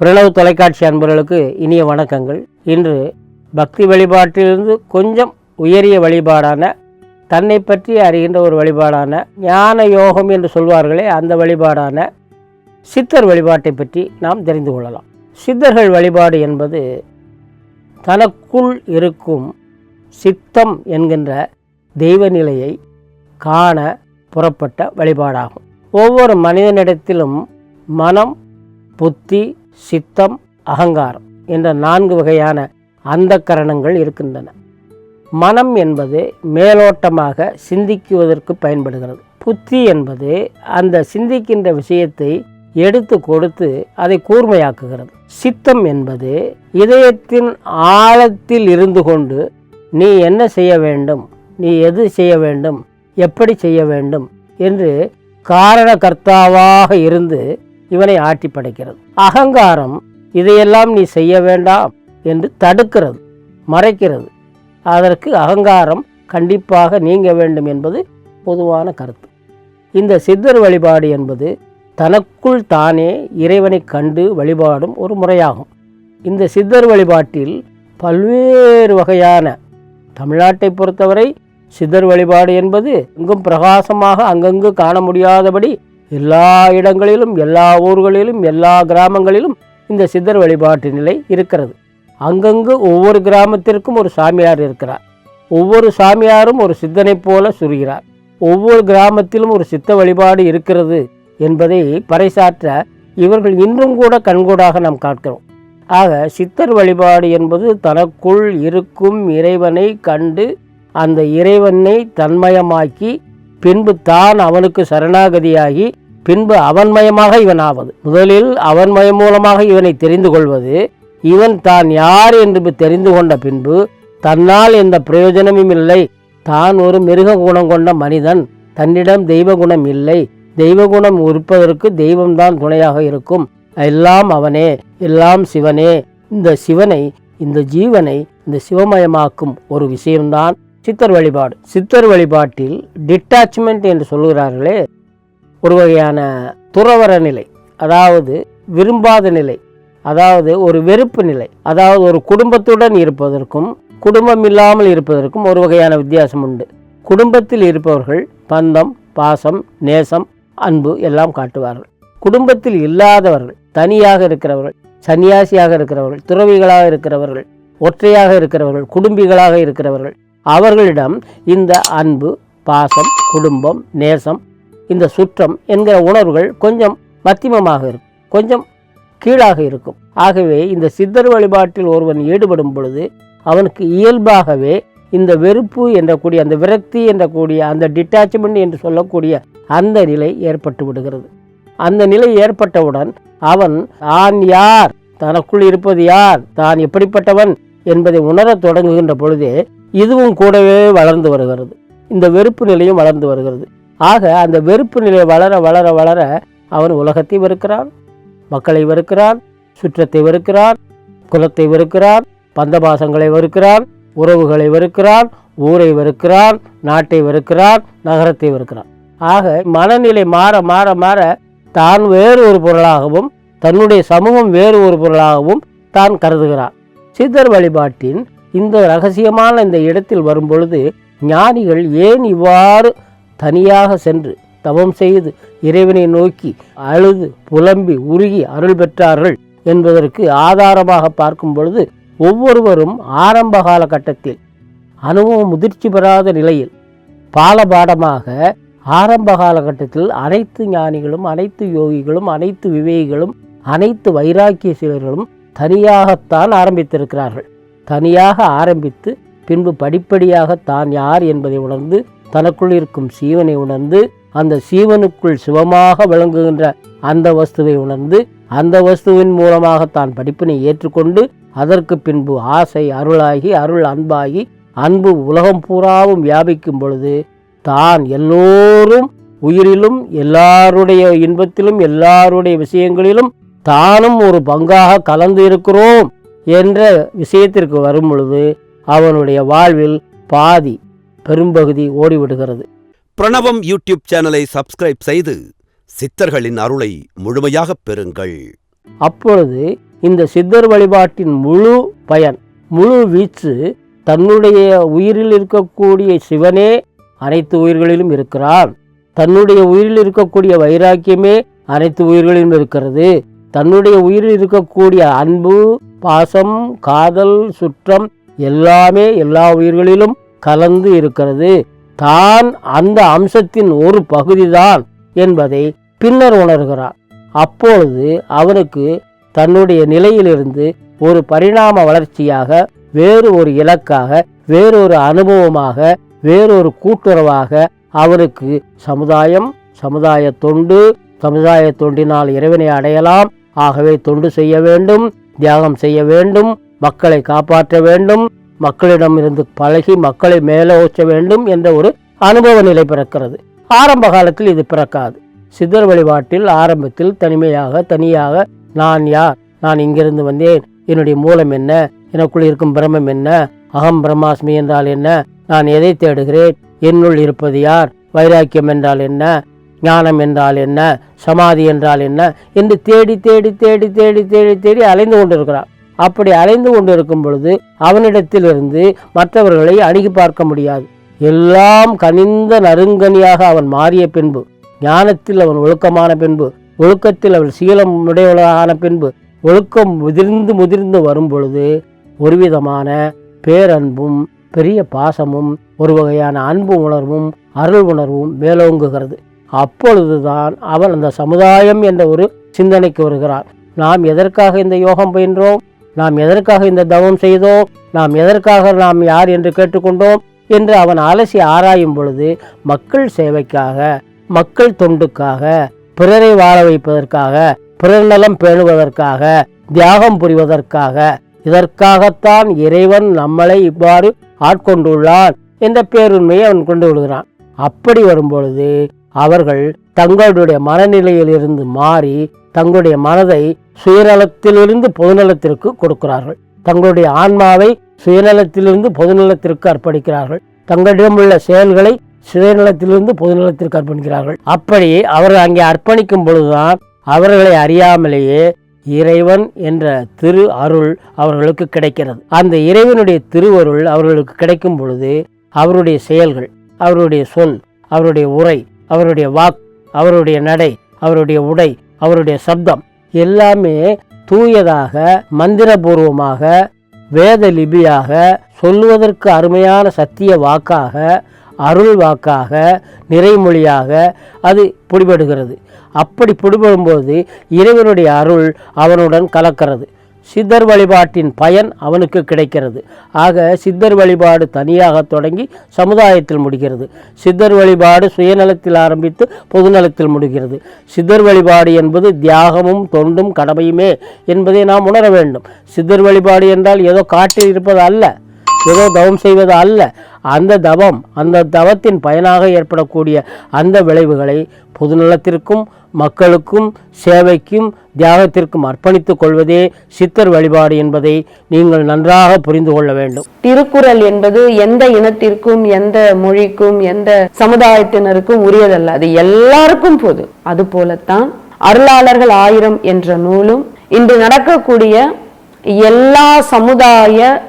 பிரணவ் தொலைக்காட்சி அன்பர்களுக்கு இனிய வணக்கங்கள். இன்று பக்தி வழிபாட்டிலிருந்து கொஞ்சம் உயரிய வழிபாடான தன்னை பற்றி அறிகின்ற ஒரு வழிபாடான ஞான யோகம் என்று சொல்வார்களே அந்த வழிபாடான சித்தர் வழிபாட்டை பற்றி நாம் தெரிந்து கொள்ளலாம். சித்தர்கள் வழிபாடு என்பது தனக்குள் இருக்கும் சித்தம் என்கின்ற தெய்வ நிலையை காண புறப்பட்ட வழிபாடாகும். ஒவ்வொரு மனிதனிடத்திலும் மனம் புத்தி சித்தம் அகங்காரம் என்ற நான்கு வகையான அந்த கரணங்கள் இருக்கின்றன. மனம் என்பது மேலோட்டமாக சிந்திக்குவதற்கு பயன்படுகிறது. புத்தி என்பது அந்த சிந்திக்கின்ற விஷயத்தை எடுத்து கொடுத்து அதை கூர்மையாக்குகிறது. சித்தம் என்பது இதயத்தின் ஆழத்தில் இருந்து கொண்டு நீ என்ன செய்ய வேண்டும் நீ எது செய்ய வேண்டும் எப்படி செய்ய வேண்டும் என்று காரணகர்த்தாவாக இருந்து இவனை ஆட்டி படைக்கிறது. அகங்காரம் இதையெல்லாம் நீ செய்ய வேண்டாம் என்று தடுக்கிறது மறைக்கிறது. அதற்கு அகங்காரம் கண்டிப்பாக நீங்க வேண்டும் என்பது பொதுவான கருத்து. இந்த சித்தர் வழிபாடு என்பது தனக்குள் தானே இறைவனை கண்டு வழிபாடும் ஒரு முறையாகும். இந்த சித்தர் வழிபாட்டில் பல்வேறு வகையான தமிழ்நாட்டை பொறுத்தவரை சித்தர் வழிபாடு என்பது எங்கும் பிரகாசமாக அங்கங்கு காண முடியாதபடி எல்லா இடங்களிலும் எல்லா ஊர்களிலும் எல்லா கிராமங்களிலும் இந்த சித்தர் வழிபாட்டு நிலை இருக்கிறது. அங்கங்கு ஒவ்வொரு கிராமத்திற்கும் ஒரு சாமியார் இருக்கிறார். ஒவ்வொரு சாமியாரும் ஒரு சித்தனைப் போல சுருகிறார். ஒவ்வொரு கிராமத்திலும் ஒரு சித்த வழிபாடு இருக்கிறது என்பதை பறைசாற்ற இவர்கள் இன்றும் கூட கண்கூடாக நாம் காக்கிறோம் ஆக சித்தர் வழிபாடு என்பது தனக்குள் இருக்கும் இறைவனை கண்டு அந்த இறைவனை தன்மயமாக்கி பின்பு தான் அவனுக்கு சரணாகதியாகி பின்பு அவன்மயமாக இவன் ஆவது முதலில் அவன்மயம் மூலமாக இவனை தெரிந்து கொள்வது இவன் தான் யார் என்று தெரிந்து கொண்ட பின்பு தன்னால் எந்த பிரயோஜனமும் இல்லை. தான் ஒரு மிருக குணம் கொண்ட மனிதன் தன்னிடம் தெய்வ குணம் இல்லை. தெய்வ குணம் இருப்பதற்கு தெய்வம்தான் துணையாக இருக்கும். எல்லாம் அவனே எல்லாம் சிவனே. இந்த சிவனை இந்த ஜீவனை இந்த சிவமயமாக்கும் ஒரு விஷயம்தான் சித்தர் வழிபாடு. சித்தர் வழிபாட்டில் டிட்டாச்மெண்ட் என்று சொல்கிறார்களே ஒரு வகையான துறவர நிலை அதாவது விரும்பாத நிலை அதாவது ஒரு வெறுப்பு நிலை அதாவது ஒரு குடும்பத்துடன் இருப்பதற்கும் குடும்பம் இல்லாமல் இருப்பதற்கும் ஒரு வகையான வித்தியாசம் உண்டு. குடும்பத்தில் இருப்பவர்கள் பந்தம் பாசம் நேசம் அன்பு எல்லாம் காட்டுவார்கள். குடும்பத்தில் இல்லாதவர்கள் தனியாக இருக்கிறவர்கள் சன்னியாசியாக இருக்கிறவர்கள் துறவிகளாக இருக்கிறவர்கள் ஒற்றையாக இருக்கிறவர்கள் குடும்பிகளாக இருக்கிறவர்கள் அவர்களிடம் இந்த அன்பு பாசம் குடும்பம் நேசம் இந்த சுற்றம் என்கிற உணர்வுகள் கொஞ்சம் மத்தியமமாக இருக்கும். கொஞ்சம் கீழாக இருக்கும். ஆகவே இந்த சித்தர் வழிபாட்டில் ஒருவன் ஈடுபடும் பொழுது அவனுக்கு இயல்பாகவே இந்த வெறுப்பு என்றக்கூடிய அந்த விரக்தி என்றக்கூடிய அந்த டிட்டாச்மெண்ட் என்று சொல்லக்கூடிய அந்த நிலை ஏற்பட்டு விடுகிறது. அந்த நிலை ஏற்பட்டவுடன் அவன் தான் யார்? தனக்குள் இருப்பது யார்? தான் எப்படிப்பட்டவன்? என்பதை உணரத் தொடங்குகின்ற பொழுதே இதுவும் கூடவே வளர்ந்து வருகிறது. இந்த வெறுப்பு நிலையும் வளர்ந்து வருகிறது. ஆக அந்த வெறுப்பு நிலை வளர வளர வளர அவன் உலகத்தை வெறுக்கிறான் மக்களை வெறுக்கிறான் சுற்றத்தை வெறுக்கிறான் குலத்தை வெறுக்கிறான் பந்தபாசங்களை வெறுக்கிறான் உறவுகளை வெறுக்கிறான் ஊரை வெறுக்கிறான் நாட்டை வெறுக்கிறான் நகரத்தை வெறுக்கிறான். ஆக மனநிலை மாற மாற மாற தான் வேறு ஒரு பொருளாகவும் தன்னுடைய சமூகம் வேறு ஒரு பொருளாகவும் தான் கருதுகிறான். சித்தர் வழிபாட்டின் இந்த ரகசியமான இந்த இடத்தில் வரும்பொழுது ஞானிகள் ஏன் இவ்வாறு தனியாக சென்று தவம் செய்து இறைவனை நோக்கி அழுது புலம்பி உருகி அருள் பெற்றார்கள் என்பதற்கு ஆதாரமாக பார்க்கும் பொழுது ஒவ்வொருவரும் ஆரம்ப காலகட்டத்தில் அனுபவம் முதிர்ச்சி பெறாத நிலையில் பாலபாடமாக ஆரம்ப காலகட்டத்தில் அனைத்து ஞானிகளும் அனைத்து யோகிகளும் அனைத்து விவேகிகளும் அனைத்து வைராக்கிய சீலர்களும் தனியாகத்தான் ஆரம்பித்திருக்கிறார்கள். தனியாக ஆரம்பித்து பின்பு படிப்படியாக தான் யார் என்பதை உணர்ந்து தனக்குள் இருக்கும் சீவனை உணர்ந்து அந்த சீவனுக்குள் சிவமாக விளங்குகின்ற அந்த வஸ்துவை உணர்ந்து அந்த வஸ்துவின் மூலமாக தான் படிப்பினை ஏற்றுக்கொண்டு அதற்கு பின்பு ஆசை அருளாகி அருள் அன்பாகி அன்பு உலகம் பூராவும் வியாபிக்கும் பொழுது தான் எல்லோரும் உயிரிலும் எல்லாருடைய இன்பத்திலும் எல்லாருடைய விஷயங்களிலும் தானும் ஒரு பங்காக கலந்து இருக்கிறோம். என்ற விஷயத்திற்கு வரும் பொழுது அவனுடைய வாழ்வில் பாதி பெரும்பகுதி ஓடிவிடுகிறது. பிரணவம் யூடியூப் சேனலை சப்ஸ்கிரைப் செய்து சித்தர்களின் அருளை முழுமையாகப் பெறுங்கள். அப்பொழுது இந்த சித்தர் வழிபாட்டின் முழு பயன் முழு வீச்சு தன்னுடைய உயிரில் இருக்கக்கூடிய சிவனே அனைத்து உயிர்களிலும் இருக்கிறான். தன்னுடைய உயிரில் இருக்கக்கூடிய வைராக்கியமே அனைத்து உயிர்களிலும் இருக்கிறது. தன்னுடைய உயிரில் இருக்கக்கூடிய அன்பு பாசம் காதல் சுற்றம் எல்லாமே எல்லா உயிர்களிலும் கலந்து இருக்கிறது. தான் அந்த அம்சத்தின் ஒரு பகுதிதான் என்பதை பின்னர் உணர்கிறான் அப்பொழுது அவனுக்கு தன்னுடைய நிலையிலிருந்து ஒரு பரிணாம வளர்ச்சியாக வேறு ஒரு இலக்காக வேறொரு அனுபவமாக வேறொரு கூட்டுறவாக அவருக்கு சமுதாயம் சமுதாய தொண்டு சமுதாய தொண்டினால் இறைவனை அடையலாம் ஆகவே தொண்டு செய்ய வேண்டும் தியாகம் செய்ய வேண்டும் மக்களை காப்பாற்ற வேண்டும் மக்களிடமிருந்து பழகி மக்களை மேலோச்ச வேண்டும் என்ற ஒரு அனுபவ நிலை பிறக்கிறது. ஆரம்ப காலத்தில் இது பிறக்காது. சித்தர் வழிபாட்டில் ஆரம்பத்தில் தனிமையாக தனியாக நான் யார்? நான் இங்கிருந்து வந்தேன். என்னுடைய மூலம் என்ன? எனக்குள் இருக்கும் பிரம்மம் என்ன? அகம் பிரம்மாஸ்மி என்றால் என்ன? நான் எதை தேடுகிறேன்? என்னுள் இருப்பது யார்? வைராக்கியம் என்றால் என்ன? ஞானம் என்றால் என்ன? சமாதி என்றால் என்ன? என்று தேடி தேடி தேடி தேடி தேடி தேடி அலைந்து கொண்டிருக்கிறான். அப்படி அலைந்து கொண்டிருக்கும் பொழுது அவனிடத்திலிருந்து மற்றவர்களை அணுகி பார்க்க முடியாது. எல்லாம் கனிந்த நறுங்கனியாக அவன் மாறிய பின்பு ஞானத்தில் அவன் ஒழுக்கமான பின்பு ஒழுக்கத்தில் அவன் சீலம் உடையவளான பின்பு ஒழுக்கம் முதிர்ந்து முதிர்ந்து வரும் பொழுது ஒரு விதமான பேரன்பும் பெரிய பாசமும் ஒரு வகையான அன்பு உணர்வும் அருள் உணர்வும் மேலோங்குகிறது. அப்பொழுதுதான் அவன் அந்த சமுதாயம் என்ற ஒரு சிந்தனைக்கு வருகிறான். நாம் எதற்காக இந்த யோகம் பயின்றோம்? நாம் எதற்காக இந்த தவம் செய்தோம்? நாம் எதற்காக நாம் யார் என்று கேட்டுக்கொண்டோம்? என்று அவன் அலசி ஆராயும் பொழுது மக்கள் சேவைக்காக மக்கள் தொண்டுக்காக பிறரை வாழ வைப்பதற்காக பிறர் நலம் பேணுவதற்காக தியாகம் புரிவதற்காக இதற்காகத்தான் இறைவன் நம்மளை இவ்வாறு ஆட்கொண்டுள்ளான் என்ற பேருண்மையை அவன் கொண்டு விடுகிறான். அப்படி வரும்பொழுது அவர்கள் தங்களுடைய மனநிலையிலிருந்து மாறி தங்களுடைய மனதை சுயநலத்திலிருந்து பொதுநலத்திற்கு கொடுக்கிறார்கள். தங்களுடைய ஆன்மாவை சுயநலத்திலிருந்து பொதுநலத்திற்கு அர்ப்பணிக்கிறார்கள். தங்களிடம் உள்ள செயல்களை சுயநலத்திலிருந்து பொதுநலத்திற்கு அர்ப்பணிக்கிறார்கள். அப்படி அவர்கள் அங்கே அர்ப்பணிக்கும் பொழுதுதான் அவர்களை அறியாமலேயே இறைவன் என்ற திரு அருள் அவர்களுக்கு கிடைக்கிறது. அந்த இறைவனுடைய திருவருள் அவர்களுக்கு கிடைக்கும் பொழுது அவருடைய செயல்கள் அவருடைய சொல் அவருடைய உரை அவருடைய வாக் அவருடைய நடை அவருடைய உடை அவருடைய சப்தம் எல்லாமே தூயதாக மந்திரபூர்வமாக வேத லிபியாக சொல்லுவதற்கு அருமையான சத்திய வாக்காக அருள் வாக்காக நிறைமொழியாக அது பிடிபடுகிறது. அப்படி பிடிபடும்போது இறைவனுடைய அருள் அவனுடன் கலக்கிறது. சித்தர் வழிபாட்டின் பயன் அவனுக்கு கிடைக்கிறது. ஆக சித்தர் வழிபாடு தனியாக தொடங்கி சமுதாயத்தில் முடிகிறது. சித்தர் வழிபாடு சுயநலத்தில் ஆரம்பித்து பொதுநலத்தில் முடிகிறது. சித்தர் வழிபாடு என்பது தியாகமும் தொண்டும் கடமையுமே என்பதை நாம் உணர வேண்டும். சித்தர் வழிபாடு என்றால் ஏதோ காட்டில் இருப்பது அல்ல. ஏதோ தவம் செய்வது அல்ல. அந்த தவம் அந்த தவத்தின் பயனாக ஏற்படக்கூடிய அந்த விளைவுகளை பொதுநலத்திற்கும் மக்களுக்கும் சேவைக்கும் தியாகத்திற்கும் அர்ப்பணித்துக் கொள்வதே சித்தர் வழிபாடு என்பதை நீங்கள் நன்றாக புரிந்து கொள்ள வேண்டும். திருக்குறள் என்பது எந்த இனத்திற்கும் எந்த மொழிக்கும் எந்த சமுதாயத்தினருக்கும் உரியதல்ல. அது எல்லாருக்கும் பொது. அது போலத்தான் அருளாளர்கள் ஆயிரம் என்ற நூலும் இன்று நடக்கக்கூடிய எல்லா சமுதாய